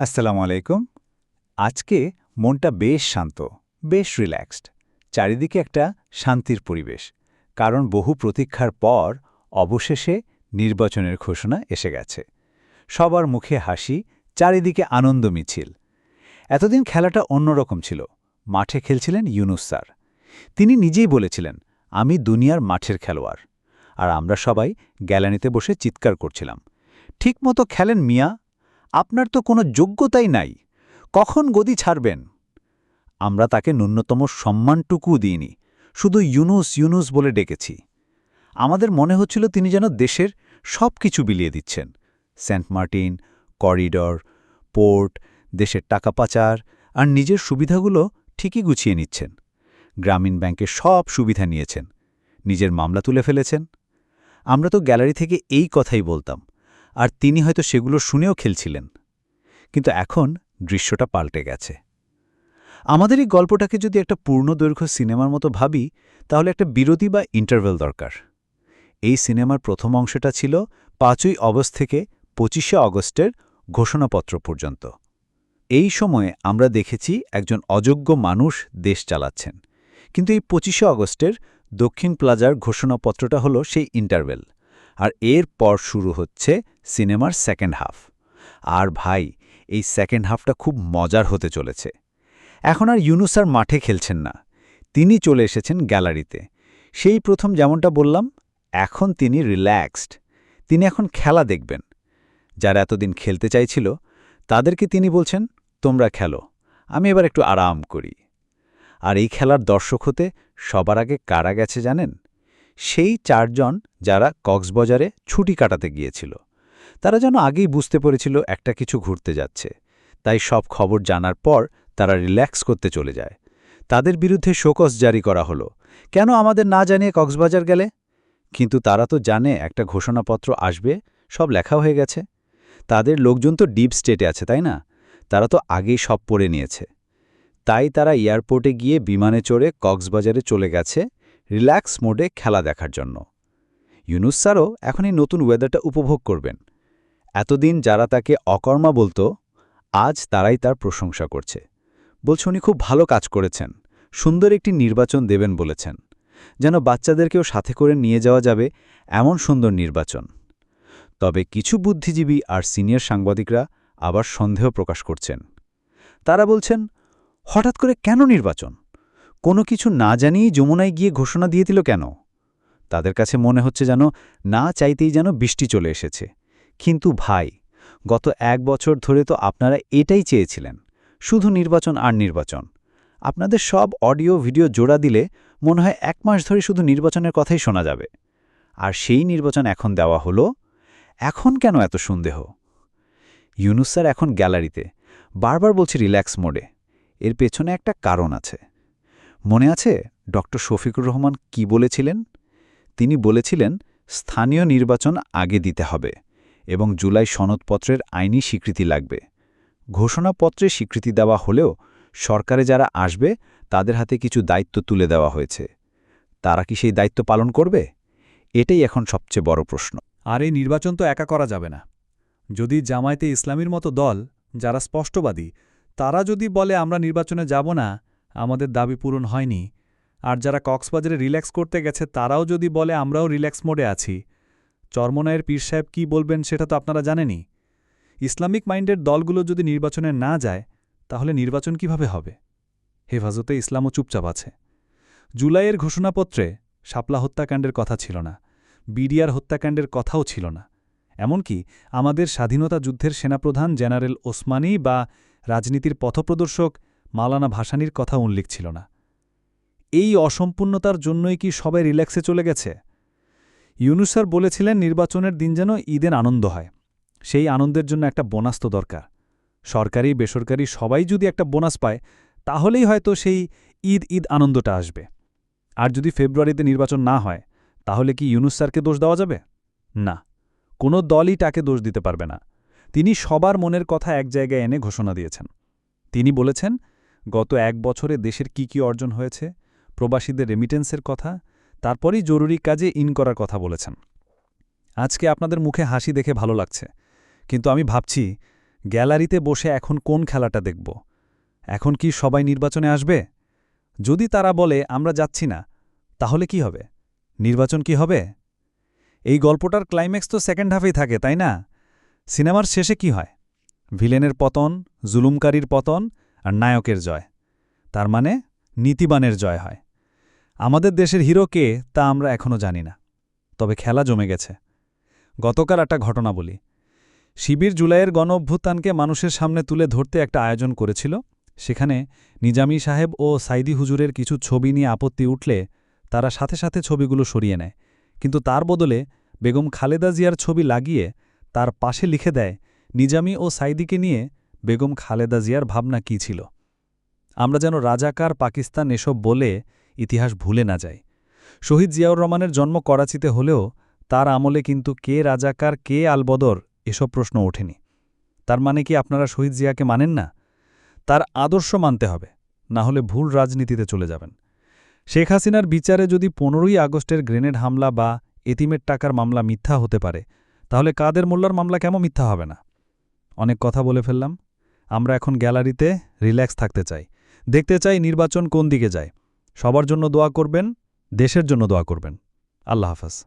আসসালামু আলাইকুম। আজকে মনটা বেশ শান্ত, বেশ রিল্যাক্সড, চারিদিকে একটা শান্তির পরিবেশ, কারণ বহু প্রতীক্ষার পর অবশেষে নির্বাচনের ঘোষণা এসে গেছে। সবার মুখে হাসি, চারিদিকে আনন্দ মিছিল। এতদিন খেলাটা অন্যরকম ছিল, মাঠে খেলছিলেন ইউনুস স্যার। তিনি নিজেই বলেছিলেন, আমি দুনিয়ার মাঠের খেলোয়াড়। আর আমরা সবাই গ্যালানিতে বসে চিৎকার করছিলাম। ঠিকমতো খেলেন মিয়া আপনার তো কোনো যোগ্যতাই নাই। কখন গদি ছাড়বেন? আমরা তাকে ন্যূনতম সম্মানটুকুও দিইনি, শুধু ইউনুস ইউনুস বলে ডেকেছি। আমাদের মনে হচ্ছিল তিনি যেন দেশের সব কিছু বিলিয়ে দিচ্ছেন। সেন্ট মার্টিন, করিডর, পোর্ট, দেশের টাকা পাচার আর নিজের সুবিধাগুলো ঠিকই গুছিয়ে নিচ্ছেন। গ্রামীণ ব্যাংকের সব সুবিধা নিয়েছেন। নিজের মামলা তুলে ফেলেছেন। আমরা তো গ্যালারি থেকে এই কথাই বলতাম। আর তিনি হয়তো সেগুলো শুনেও খেলছিলেন। কিন্তু এখন দৃশ্যটা পাল্টে গেছে। আমাদের এই গল্পটাকে যদি একটা পূর্ণদৈর্ঘ্য সিনেমার মতো ভাবি, তাহলে একটা বিরতি বা ইন্টারভেল দরকার। এই সিনেমার প্রথম অংশটা ছিল পাঁচই অগস্ট থেকে পঁচিশে অগস্টের ঘোষণাপত্র পর্যন্ত। এই সময়ে আমরা দেখেছি একজন অযোগ্য মানুষ দেশ চালাচ্ছেন। কিন্তু এই পঁচিশে অগস্টের দক্ষিণ প্লাজার ঘোষণাপত্রটা হলো সেই ইন্টারভেল আর এর পর শুরু হচ্ছে সিনেমার সেকেন্ড হাফ আর ভাই, এই সেকেন্ড হাফটা খুব মজার হতে চলেছে। এখন আর ইউনুসার মাঠে খেলছেন না। তিনি চলে এসেছেন গ্যালারিতে। সেই প্রথম যেমনটা বললাম, এখন তিনি রিল্যাক্সড তিনি এখন খেলা দেখবেন। যারা এতদিন খেলতে চাইছিল, তাদেরকে তিনি বলছেন, তোমরা খেলো, আমি এবার একটু আরাম করি। আর এই খেলার দর্শক হতে সবার আগে কারা গেছে জানেন? সেই চারজন যারা কক্সবাজারে ছুটি কাটাতে গিয়েছিল। তারা যেন আগেই বুঝতে পেরেছিল একটা কিছু ঘুরতে যাচ্ছে। তাই সব খবর জানার পর তারা রিল্যাক্স করতে চলে যায়। তাদের বিরুদ্ধে শোকস জারি করা হলো। কেন আমাদের না জানিয়ে কক্সবাজার গেলে? কিন্তু তারা তো জানে একটা ঘোষণাপত্র আসবে, সব লেখা হয়ে গেছে। তাদের লোকজন তো ডিপ স্টেটে আছে, তাই না? তারা তো আগেই সব পড়ে নিয়েছে। তাই তারা এয়ারপোর্টে গিয়ে বিমানে চড়ে কক্সবাজারে চলে গেছে রিল্যাক্স মোডে খেলা দেখার জন্য। ইউনুস স্যারও এখন এই নতুন ওয়েদারটা উপভোগ করবেন। এতদিন যারা তাকে অকর্মা বলতো, আজ তারাই তার প্রশংসা করছে। বলছে উনি খুব ভালো কাজ করেছেন, সুন্দর একটি নির্বাচন দেবেন বলেছেন। যেন বাচ্চাদেরকেও সাথে করে নিয়ে যাওয়া যাবে এমন সুন্দর নির্বাচন। তবে কিছু বুদ্ধিজীবী আর সিনিয়র সাংবাদিকরা আবার সন্দেহ প্রকাশ করছেন। তারা বলছেন, হঠাৎ করে কেন নির্বাচন? কোনো কিছু না জানিয়েই যমুনায় গিয়ে ঘোষণা দিয়ে দিল কেন? তাদের কাছে মনে হচ্ছে যেন না চাইতেই যেন বৃষ্টি চলে এসেছে। কিন্তু ভাই, গত এক বছর ধরে তো আপনারা এটাই চেয়েছিলেন, শুধু নির্বাচন আর নির্বাচন। আপনাদের সব অডিও, ভিডিও জোড়া দিলে মনে হয় এক মাস ধরে শুধু নির্বাচনের কথাই শোনা যাবে। আর সেই নির্বাচন এখন দেওয়া হলো? এখন কেন এত সন্দেহ? ইউনুস স্যার এখন গ্যালারিতে, বারবার বলছি রিল্যাক্স মোডে। এর পেছনে একটা কারণ আছে। মনে আছে ডক্টর শফিকুর রহমান কি বলেছিলেন? তিনি বলেছিলেন, স্থানীয় নির্বাচন আগে দিতে হবে এবং জুলাই সনদপত্রের আইনি স্বীকৃতি লাগবে। ঘোষণাপত্রে স্বীকৃতি দেওয়া হলেও সরকারে যারা আসবে, তাদের হাতে কিছু দায়িত্ব তুলে দেওয়া হয়েছে। তারা কি সেই দায়িত্ব পালন করবে? এটাই এখন সবচেয়ে বড় প্রশ্ন। আর এই নির্বাচন তো একা করা যাবে না। যদি জামায়াতে ইসলামীর মতো দল, যারা স্পষ্টবাদী, তারা যদি বলে, আমরা নির্বাচনে যাব না আমাদের দাবি পূরণ হয়নি। আর যারা কক্সবাজারে রিল্যাক্স করতে গেছে, তারাও যদি বলে, আমরাও রিল্যাক্স মোডে আছি। চর্মনায়ের পীর সাহেব কী বলবেন সেটা তো আপনারা জানেনই। ইসলামিক মাইন্ডের দলগুলো যদি নির্বাচনে না যায়, তাহলে নির্বাচন কীভাবে হবে? হেফাজতে ইসলামও চুপচাপ আছে। জুলাইয়ের ঘোষণাপত্রে শাপলা হত্যাকাণ্ডের কথা ছিল না। বিডিআর হত্যাকাণ্ডের কথাও ছিল না। এমনকি আমাদের স্বাধীনতা যুদ্ধের সেনাপ্রধান জেনারেল ওসমানী বা রাজনীতির পথপ্রদর্শক মালানা ভাসানির কথা উল্লেখ ছিল না। এই অসম্পূর্ণতার জন্যই কি সবাই রিল্যাক্সে চলে গেছে? ইউনুসার বলেছিলেন নির্বাচনের দিন যেন ঈদের আনন্দ হয়। সেই আনন্দের জন্য একটা বোনাস তো দরকার। সরকারি, বেসরকারি সবাই যদি একটা বোনাস পায়, তাহলেই হয়তো সেই ঈদ ঈদ আনন্দটা আসবে। আর যদি ফেব্রুয়ারিতে নির্বাচন না হয়, তাহলে কি ইউনুস স্যারকে দোষ দেওয়া যাবে? না। কোনো দলই তাকে দোষ দিতে পারবে না। তিনি সবার মনের কথা এক জায়গায় এনে ঘোষণা দিয়েছেন। তিনি বলেছেন গত এক বছরে দেশের কি কি অর্জন হয়েছে, প্রবাসীদের রেমিটেন্সের কথা, তারপরই জরুরি কাজে ইন করার কথা বলেছেন। আজকে আপনাদের মুখে হাসি দেখে ভালো লাগছে, কিন্তু আমি ভাবছি, গ্যালারিতে বসে এখন কোন খেলাটা দেখব? এখন কি সবাই নির্বাচনে আসবে? যদি তারা বলে, আমরা যাচ্ছি না তাহলে কি হবে? নির্বাচন কি হবে? এই গল্পটার ক্লাইম্যাক্স তো সেকেন্ড হাফেই থাকে, তাই না? সিনেমার শেষে কি হয়? ভিলেনের পতন, জুলুমকারীর পতন আর নায়কের জয়। তার মানে নীতিবানের জয় হয়। আমাদের দেশের হিরো কে তা আমরা এখনও জানি না, তবে খেলা জমে গেছে। গতকাল একটা ঘটনা বলি। শিবির জুলাইয়ের গণ অভ্যুত্থানকে মানুষের সামনে তুলে ধরতে একটা আয়োজন করেছিল। সেখানে নিজামি সাহেব ও সাইদি হুজুরের কিছু ছবি নিয়ে আপত্তি উঠলে তারা সাথে সাথে ছবিগুলো সরিয়ে নেয়। কিন্তু তার বদলে বেগম খালেদা জিয়ার ছবি লাগিয়ে তার পাশে লিখে দেয়, নিজামি ও সাইদিকে নিয়ে বেগম খালেদা জিয়ার ভাবনা কী ছিল? আমরা যেন রাজাকার পাকিস্তান এসব বলে ইতিহাস ভুলে না যাই। শহীদ জিয়াউর রহমানের জন্ম করাচিতে হলেও তার আমলে কিন্তু কে রাজাকার, কে আলবদর এসব প্রশ্ন ওঠেনি। তার মানে কি আপনারা শহীদ জিয়াকে মানেন না? তার আদর্শ মানতে হবে, না হলে ভুল রাজনীতিতে চলে যাবেন। শেখ হাসিনার বিচারে যদি পনেরোই আগস্টের গ্রেনেড হামলা বা এতিমের টাকার মামলা মিথ্যা হতে পারে, তাহলে কাদের মোল্লার মামলা কেমন মিথ্যা হবে না? অনেক কথা বলে ফেললাম। আমরা এখন গ্যালারিতে রিল্যাক্স থাকতে চাই। দেখতে চাই নির্বাচন কোন দিকে যায়। সবার জন্য দোয়া করবেন, দেশের জন্য দোয়া করবেন। আল্লাহ হাফাজ।